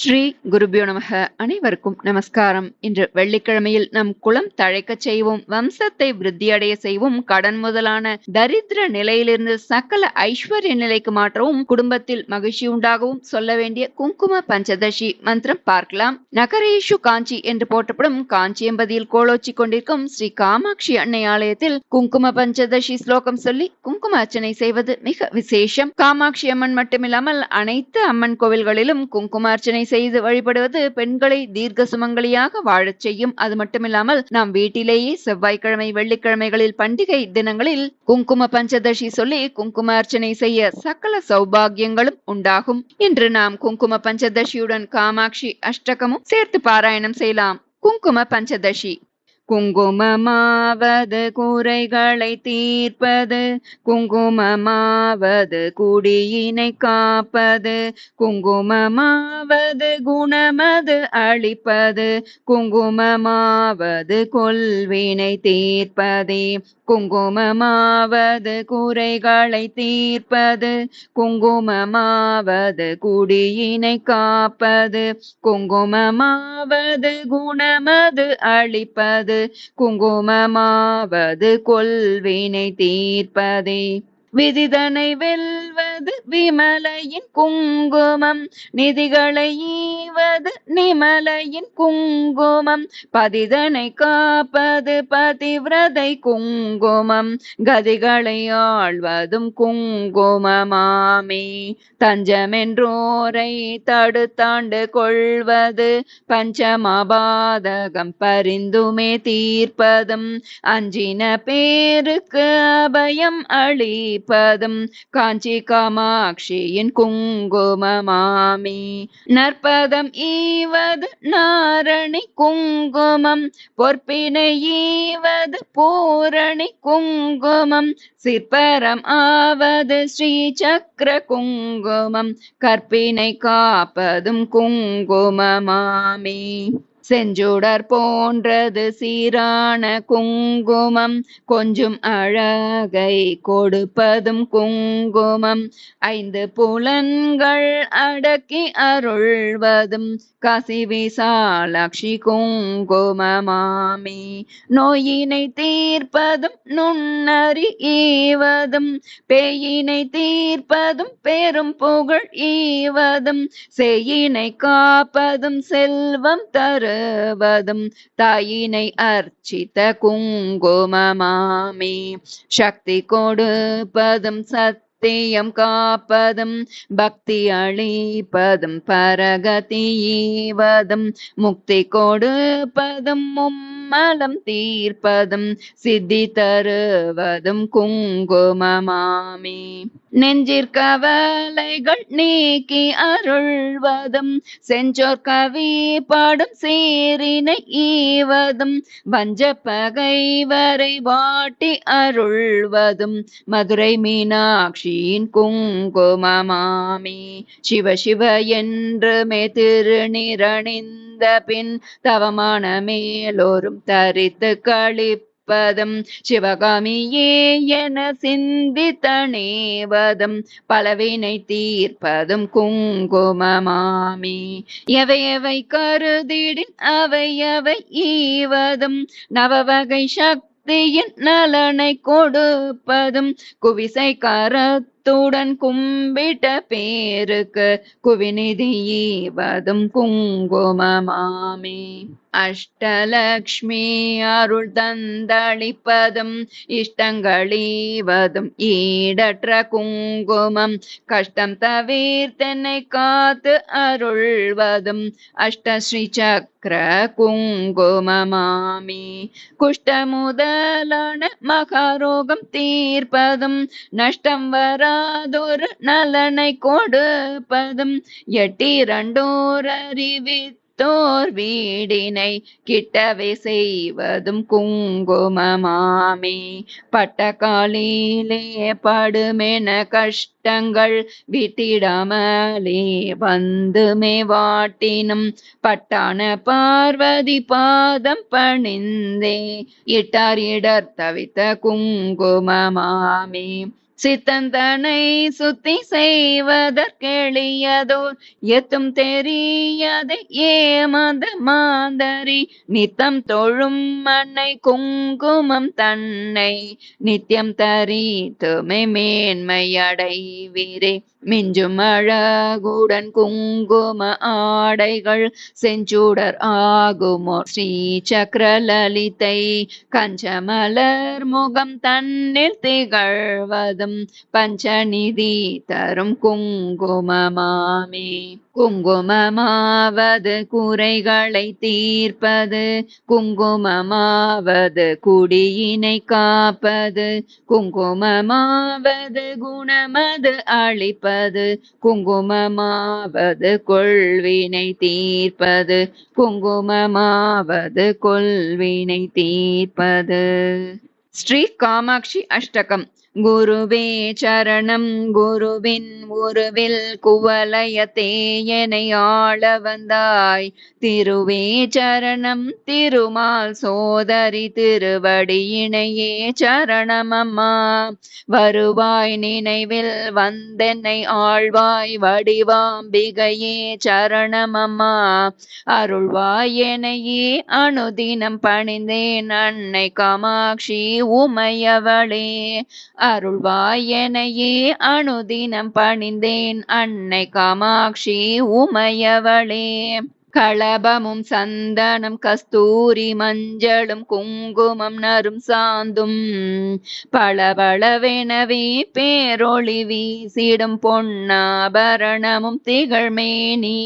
ஸ்ரீ குருபியோ நமக. அனைவருக்கும் நமஸ்காரம். இன்று வெள்ளிக்கிழமையில் நம் குலம் தழைக்கச் செய்வோம். வம்சத்தை விருத்தியடைய செய்வோம். கடன் முதலான தரித்திர நிலையிலிருந்து சகல ஐஸ்வர்ய நிலைக்கு மாற்றவும் குடும்பத்தில் மகிழ்ச்சி உண்டாகவும் சொல்ல வேண்டிய குங்கும பஞ்சதசி மந்திரம் பார்க்கலாம். நகரேஷு காஞ்சி என்று போற்றப்படும் காஞ்சியம்பதியில் கோலோச்சி கொண்டிருக்கும் ஸ்ரீ காமாட்சி அன்னை ஆலயத்தில் குங்கும பஞ்சதசி ஸ்லோகம் சொல்லி குங்கும அர்ச்சனை செய்வது மிக விசேஷம். காமாட்சி அம்மன் மட்டுமில்லாமல் அனைத்து அம்மன் கோவில்களிலும் குங்கும அர்ச்சனை செய்து வழிபடுவது பெண்களை தீர்க்க சுமங்கலியாக வாழச் செய்யும். அது மட்டுமில்லாமல் நாம் வீட்டிலேயே செவ்வாய்க்கிழமை வெள்ளிக்கிழமைகளில் பண்டிகை தினங்களில் குங்கும பஞ்சதசி சொல்லி குங்கும அர்ச்சனை செய்ய சகல சௌபாகியங்களும் உண்டாகும். இன்று நாம் குங்கும பஞ்சதசியுடன் காமாட்சி அஷ்டகமும் சேர்த்து பாராயணம் செய்யலாம். குங்கும பஞ்சதசி. குங்குமமாவது குறைகளை தீர்ப்பது குங்குமமாவது குடியினை காப்பது குங்குமமாவது குணமது அளிப்பது குங்குமமாவது கொள்வினை தீர்ப்பதே குங்குமமாவது குறைகளை தீர்ப்பது குங்குமமாவது குடியினை காப்பது குங்குமமாவது குணமது அளிப்பது குங்குமமாவது கொள்வினை தீர்ப்பதே. விதிதனை வெல்வ ஈவது விமலையின் குங்குமம். நிதிகளை ஈவது நிமலையின் குங்குமம். பதிதனை காப்பது பதிவிரதை குங்குமம். கதிகளை ஆழ்வதும் குங்குமமாமே. தஞ்சமென்றோரை தடுத்தாண்டு கொள்வது பஞ்சமபாதகம் பரிந்துமே தீர்ப்பதும். அஞ்சின பேருக்கு அபயம் அளிப்பதும். பதம் காஞ்சி காமாட்சியின் குங்குமமாமி. நற்பதம் ஈவது நாரணி குங்குமம் பொற்பினை ஈவது பூரணி குங்குமம். சிற்பரம் ஆவது ஸ்ரீ சக்கர குங்குமம் கற்பினை காப்பதும் குங்குமமாமி. செஞ்சுடர் போன்றது சீரான குங்குமம். கொஞ்சம் அழகை கொடுப்பதும் குங்குமம். ஐந்து புலன்கள் அடக்கி அருள்வதும் காசி விசாலாட்சி குங்குமமாமி. நோயினை தீர்ப்பதும் நுண்ணறி ஈவதும் பேயினை தீர்ப்பதும் பெரும் புகழ் ஈவதும் செய்யினை காப்பதும் செல்வம் தரு வருவதும் தாயினை அர்ச்சித்த குங்குமமாமி. சக்தி கொடுப்பதும் சத் சத்தியம் காப்பதும் பக்தி அளிப்பதும் பரகதி ஈவதும். முக்தி கொடுப்பதும் மும்மலம் தீர்ப்பதும் சித்தி தருவதும் குங்குமமாமி. நெஞ்சிற்கவலைகள் நீக்கி அருள்வதும் செஞ்சோர் கவி பாடும் சீரினை ஈவதும் வஞ்ச பகை வரை வாட்டி அருள்வதும் மதுரை மீனாட்சியின் குங்குமமாமி. சிவ சிவ என்றுமே திருநிரணிந்த பின் தவமான மேலோரும் தரித்து கழிப்பு பதம் சிவகாமியே என சிந்தித்தனேவதம் பலவினை தீர்ப்பதும் குங்குமமாமி. எவை எவை கருதிடின் அவை அவை ஈவதும் நவவகை சக்தியின் நலனை கொடுப்பதும் குவிசை கரத்துடன் கும்பிட்ட பேருக்கு குவிநிதியீவதும் குங்குமமாமே அஷ்டலக்ஷ்மி அருள் தந்தளிப்பதும் இஷ்டங்களீவதும் ஈடற்ற குங்குமம். கஷ்டம் தவிர்த்தென்னை காத்து அருள்வதும் அஷ்டஸ்ரீ சக்கர குங்குமமாமி குஷ்ட முதலான மகாரோகம் தீர்ப்பதும் நஷ்டம் வராதொரு நலனை கொடுப்பதும் எட்டிரண்டோர் அறிவி வீடினை கிட்டவே செய்வதும் குங்குமமாமே. பட்டக்காலிலே படுமென கஷ்டங்கள் விட்டிடாமலே வந்துமே வாட்டினும் பட்டான பார்வதி பாதம் பணிந்தே. இட்டார் இடர் தவித்த குங்குமமாமே. சித்தந்தனை சுத்தி செய்வதற்கெளியதோர் எத்தும் தெரியாத ஏமாந்த மாந்தரி. நித்தம் தொழும் மண்ணை குங்குமம் தன்னை நித்தியம் தரித்துமை மேன்மை அடைவீரே மிஞ்சும் அழகுடன் குங்கும ஆடைகள் செஞ்சுடர் ஆகுமோ? ஸ்ரீ சக்கரலலிதை கஞ்சமலர் முகம் தன்னில் திகழ்வதும் பஞ்சநிதி தரும் குங்குமமாமே. குங்குமமாவது குறைகளை தீர்ப்பது குங்குமமாவது குடியினை காப்பது குங்குமமாவது குணமது அளிப்பது குங்குமமாவது கொள்வினை தீர்ப்பது குங்குமமாவது கொள்வினை தீர்ப்பது. ஸ்ரீ காமாட்சி அஷ்டகம். குருவே சரணம். குருவின் உருவில் குவலயத்தேயனை ஆள வந்தாய். திருவே சரணம். திருமால் சோதரி திருவடியினையே சரணம் அம்மா வருவாய் நினைவில் வந்தென்னை ஆழ்வாய். வடிவாம்பிகையே சரணம் அம்மா அருள்வாயனையே அனுதினம் பணிந்தேன். அன்னை காமாட்சி உமையவளே. அருள்வாயனையே அணுதினம் பணிந்தேன் அன்னை காமாட்சி உமையவளே. களபமும் சந்தனம் கஸ்தூரி மஞ்சளும் குங்குமம் நரும் சாந்தும். பளபளவெனவே பேரொளி வீசிடும் பொன்னாபரணமும் திகழ்மேனி.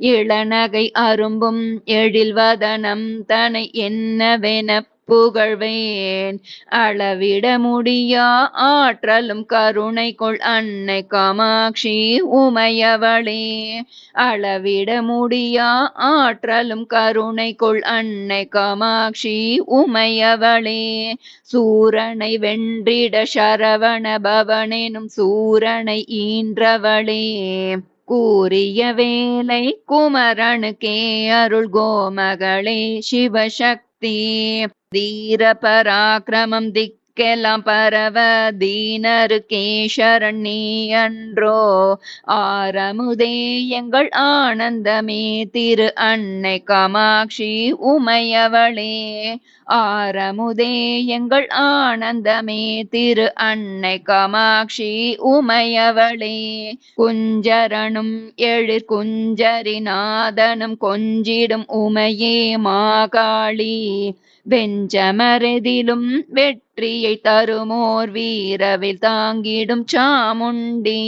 இளநகை அரும்பும் எழில்வதனம் தனை என்னவென புகழ்வேன். அளவிட முடியா ஆற்றலும் கருணை கொள் அன்னை காமாட்சி உமையவளே. அளவிட முடியா ஆற்றலும் கருணை கொள் அன்னை காமாட்சி உமையவளே. சூரனை வென்றிட சரவண பவனெனும் சூரனை ஈன்றவளே. கூறிய வேலை குமரனுக்கே அருள் கோமகளே சிவசக்தி. தீர பராக்கிரமம் திக்கெல்லாம் பரவ தீனருக்கே சரணி அன்றோ ஆரமுதே எங்கள் ஆனந்தமே. திரு அன்னை காமாட்சி உமையவளே ஆரமுதே எங்கள் ஆனந்தமே. திரு அன்னை காமாட்சி உமையவளே குஞ்சரனும் எழிற் குஞ்சரிநாதனும் கொஞ்சிடும் உமையே மாகாளி. வெஞ்சமரதிலும் வெஞ்சமரெதிலும் வெற்றியை தருமோர் வீரவில் தாங்கிடும் சாமுண்டி.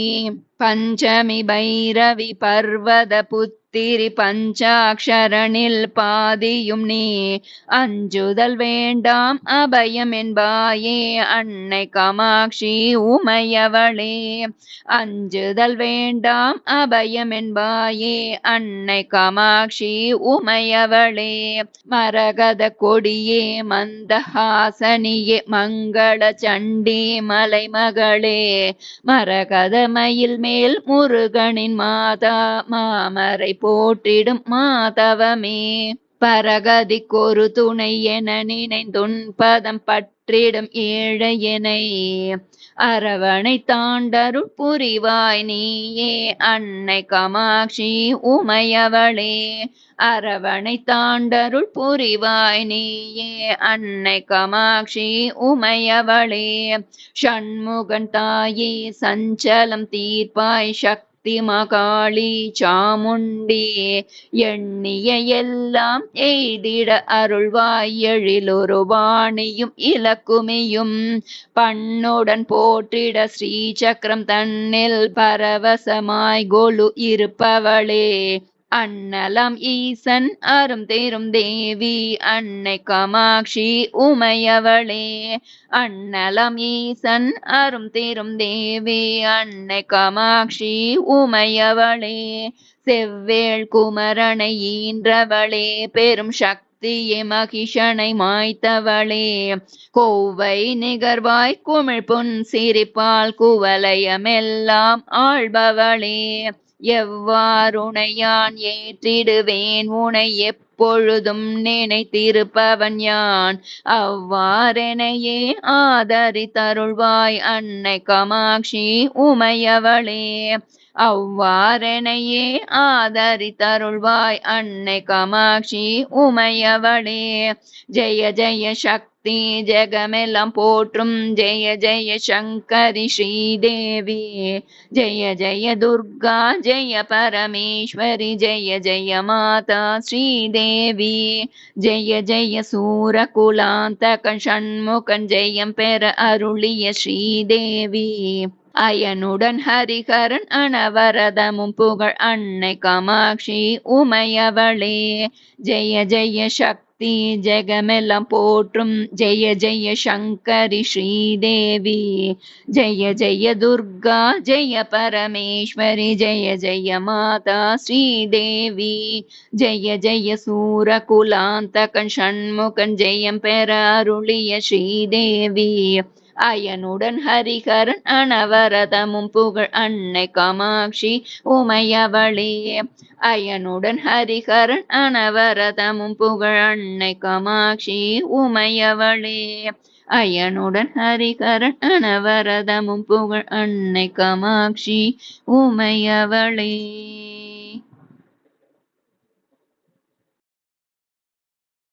பஞ்சமி பைரவி பர்வத புத்திரி பஞ்சாட்சரனில் பாதியும் நீ அஞ்சுதல் வேண்டாம் அபயம் என்பாயே அன்னை காமாட்சி உமையவளே. அஞ்சுதல் வேண்டாம் அபயம் என்பாயே அன்னை காமாட்சி உமையவளே. மரகத கொடியே மந்தஹாசனியே மங்கள சண்டி மலைமகளே. மரகத மயில் மே மேல் முருகனின் மாதா மாமரை போற்றிடும் மாதவமே. பரகதிக்கொரு துணை என நினைந்துன் பதம் பற்றிடும் ஏழையனை. அரவணை தாண்டருள் புரிவாய் நீயே அன்னை கமாட்சி உமையவளே. அரவணை தாண்டருள் புரிவாய் நீயே அன்னை கமாட்சி உமையவளே. ஷண்முகன் தாயே சஞ்சலம் தீர்ப்பாய் சக்தி மகாளி சாமுண்டி எண்ணிய எல்லாம் எய்திட அருள்வாய் எழிலொரு வாணியும் இலக்குமியும். பண்ணுடன் போற்றிட ஸ்ரீ சக்கரம் தன்னில் பரவசமாய் கொலு இருப்பவளே. அன்னலம் ஈசன் அரும் தேரும் தேவி அன்னை காமாட்சி உமையவளே. அன்னலம் ஈசன் அரும் தேரும் தேவி அன்னை காமாட்சி உமையவளே. செவ்வேள் குமரனை ஈன்றவளே பெரும் சக்தி சக்தியே மகிஷனை மாய்த்தவளே. கோவை நிகர்வாய் குமிழ் பொன் சிரிப்பால் குவலயமெல்லாம் ஆள்பவளே. எவ்வாறுணையான் ஏற்றிடுவேன்? உனை எப்பொழுதும் நினைத்திருப்பவன் யான்? அவ்வாறெனையே ஆதரித்தருள்வாய் அன்னை கமாட்சி உமையவளே. அவ்வாறெனையே ஆதரித்தருள்வாய் அன்னை கமாட்சி உமையவளே. ஜெய ஜெய சக்தி ஜெகமெல்லாம் போற்றும். ஜெய ஜெய சங்கரி ஸ்ரீதேவி. ஜெய ஜெய துர்கா. ஜெய பரமேஸ்வரி. ஜெய ஜெய மாதா ஸ்ரீதேவி. ஜெய ஜெய சூரகுலாந்தகன் ஷண்முகன் ஜெயம் பெற அருளிய ஸ்ரீதேவி. அயனுடன் ஹரிஹரன் அனவரதமும் புகழ் அன்னை காமாட்சி உமையவளே. ஜெய ஜெய சக்தி சக்தி ஜெகமெல்லாம் போற்றும். ஜெய ஜெய சங்கரி ஸ்ரீதேவி. ஜெய ஜெய துர்கா. ஜெய பரமேஸ்வரி. ஜெய ஜெய மாதா ஸ்ரீதேவி. ஜெய ஜெய சூர குலாந்தகன் ஷண்முகன். ஜெயம் பெற அருளிய ஸ்ரீதேவி. அயனுடன் ஹரிகரன் அனவரதமும் புகழ் அன்னை காமாட்சி உமையவளே. அயனுடன் ஹரிகரன் அனவரதமும் புகழ் அன்னை காமாட்சி உமையவளே. அயனுடன் ஹரிகரன் அனவரதமும் புகழ் அன்னை காமாட்சி உமையவளே.